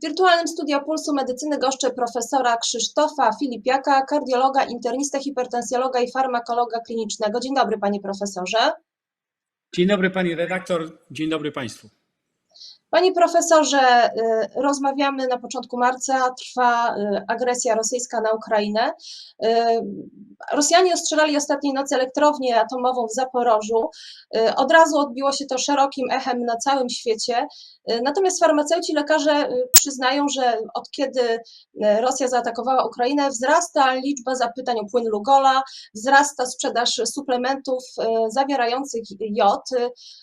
W wirtualnym studio Pulsu Medycyny goszczę profesora Krzysztofa Filipiaka, kardiologa, internistę, hipertensjologa i farmakologa klinicznego. Dzień dobry, panie profesorze. Dzień dobry pani redaktor, dzień dobry państwu. Panie profesorze, y, rozmawiamy na początku marca, trwa y, agresja rosyjska na Ukrainę. Y, Rosjanie ostrzelali ostatniej nocy elektrownię atomową w Zaporożu. Od razu odbiło się to szerokim echem na całym świecie. Natomiast farmaceuci, lekarze przyznają, że od kiedy Rosja zaatakowała Ukrainę, wzrasta liczba zapytań o płyn Lugola, wzrasta sprzedaż suplementów zawierających jod.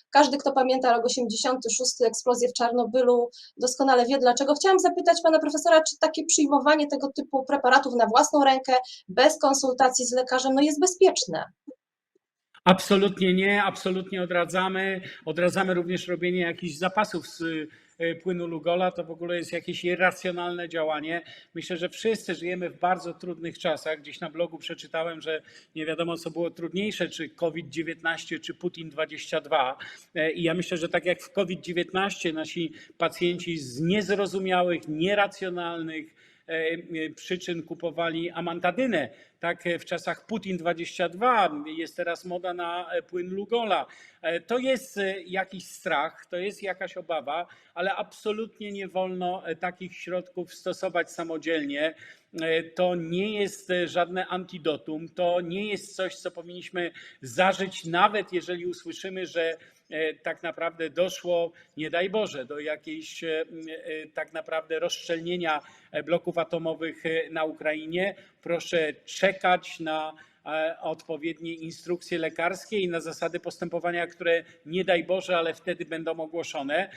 Każdy, kto pamięta rok 86, eksplozję w Czarnobylu, doskonale wie dlaczego. Chciałam zapytać pana profesora, czy takie przyjmowanie tego typu preparatów na własną rękę, bez konsultacji z lekarzem, no jest bezpieczne? Absolutnie nie, absolutnie odradzamy. Odradzamy również robienie jakichś zapasów z y, płynu Lugola. To w ogóle jest jakieś irracjonalne działanie. Myślę, że wszyscy żyjemy w bardzo trudnych czasach. Gdzieś na blogu przeczytałem, że nie wiadomo, co było trudniejsze, czy COVID-19, czy Putin 22. E, I ja myślę, że tak jak w COVID-19 nasi pacjenci z niezrozumiałych, nieracjonalnych, e, przyczyn kupowali amantadynę. Tak w czasach Putin 22 jest teraz moda na płyn Lugola. To jest jakiś strach, to jest jakaś obawa, ale absolutnie nie wolno takich środków stosować samodzielnie. To nie jest żadne antidotum, to nie jest coś, co powinniśmy zażyć, nawet jeżeli usłyszymy, że tak naprawdę doszło, nie daj Boże, do jakiejś tak naprawdę rozszczelnienia bloków atomowych na Ukrainie. Proszę czekać na odpowiednie instrukcje lekarskie i na zasady postępowania, które nie daj Boże, ale wtedy będą ogłoszone.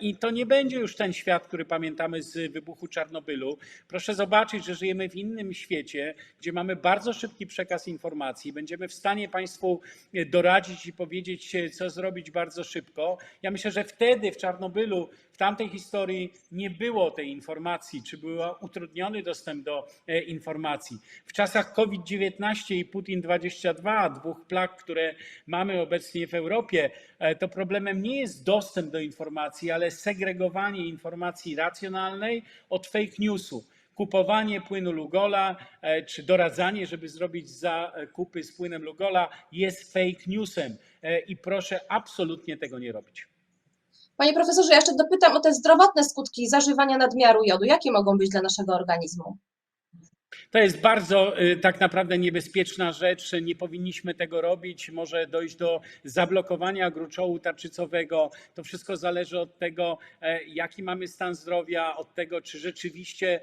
I to nie będzie już ten świat, który pamiętamy z wybuchu Czarnobylu. Proszę zobaczyć, że żyjemy w innym świecie, gdzie mamy bardzo szybki przekaz informacji. Będziemy w stanie Państwu doradzić i powiedzieć, co zrobić bardzo szybko. Ja myślę, że wtedy w Czarnobylu, w tamtej historii nie było tej informacji, czy był utrudniony dostęp do informacji. W czasach COVID-19 i Putin 22, dwóch plag, które mamy obecnie w Europie, to problemem nie jest dostęp do informacji, ale segregowanie informacji racjonalnej od fake newsu. Kupowanie płynu Lugola czy doradzanie, żeby zrobić zakupy z płynem Lugola jest fake newsem i proszę absolutnie tego nie robić. Panie profesorze, ja jeszcze dopytam o te zdrowotne skutki zażywania nadmiaru jodu. Jakie mogą być dla naszego organizmu? To jest bardzo tak naprawdę niebezpieczna rzecz. Nie powinniśmy tego robić. Może dojść do zablokowania gruczołu tarczycowego. To wszystko zależy od tego, jaki mamy stan zdrowia, od tego, czy rzeczywiście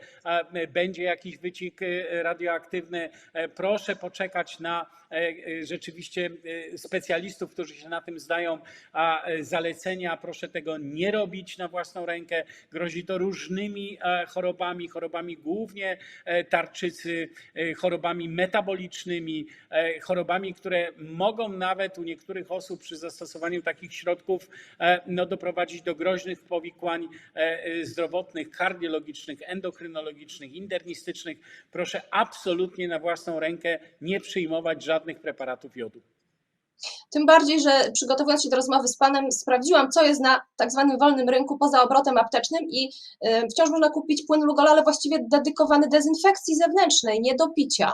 będzie jakiś wycik radioaktywny. Proszę poczekać na rzeczywiście specjalistów, którzy się na tym znają, a zalecenia. Proszę tego nie robić na własną rękę. Grozi to różnymi chorobami, chorobami głównie tarczycy, chorobami metabolicznymi, chorobami, które mogą nawet u niektórych osób przy zastosowaniu takich środków no, doprowadzić do groźnych powikłań zdrowotnych, kardiologicznych, endokrynologicznych, internistycznych. Proszę absolutnie na własną rękę nie przyjmować żadnych preparatów jodu. Tym bardziej, że przygotowując się do rozmowy z panem, sprawdziłam, co jest na tak zwanym wolnym rynku poza obrotem aptecznym i wciąż można kupić płyn Lugola, ale właściwie dedykowany dezynfekcji zewnętrznej, nie do picia.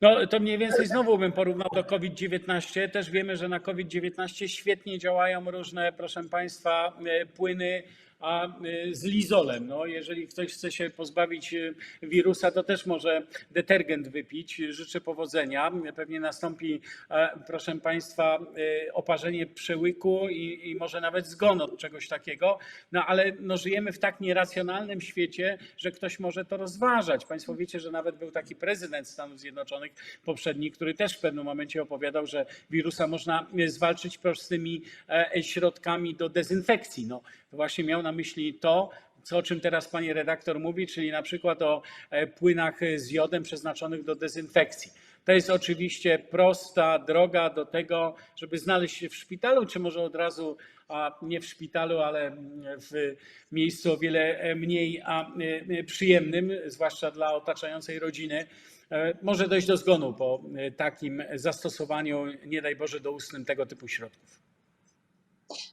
No, to mniej więcej znowu bym porównał do COVID-19. Też wiemy, że na COVID-19 świetnie działają różne, proszę Państwa, płyny a z lizolem. No, jeżeli ktoś chce się pozbawić wirusa, to też może detergent wypić. Życzę powodzenia. Pewnie nastąpi, proszę Państwa, oparzenie przełyku i, i może nawet zgon od czegoś takiego. No ale no, żyjemy w tak nieracjonalnym świecie, że ktoś może to rozważać. Państwo wiecie, że nawet był taki prezydent Stanów Zjednoczonych poprzedni, który też w pewnym momencie opowiadał, że wirusa można zwalczyć prostymi środkami do dezynfekcji. No, właśnie miał na myśli to, co, o czym teraz pani redaktor mówi, czyli na przykład o płynach z jodem przeznaczonych do dezynfekcji. To jest oczywiście prosta droga do tego, żeby znaleźć się w szpitalu, czy może od razu a nie w szpitalu, ale w miejscu o wiele mniej przyjemnym, zwłaszcza dla otaczającej rodziny. Może dojść do zgonu po takim zastosowaniu, nie daj Boże, doustnym tego typu środków.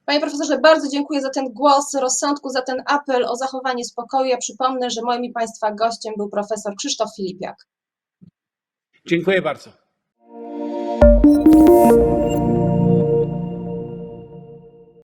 Panie profesorze, bardzo dziękuję za ten głos rozsądku, za ten apel o zachowanie spokoju. Ja przypomnę, że moim i Państwa gościem był profesor Krzysztof Filipiak. Dziękuję bardzo.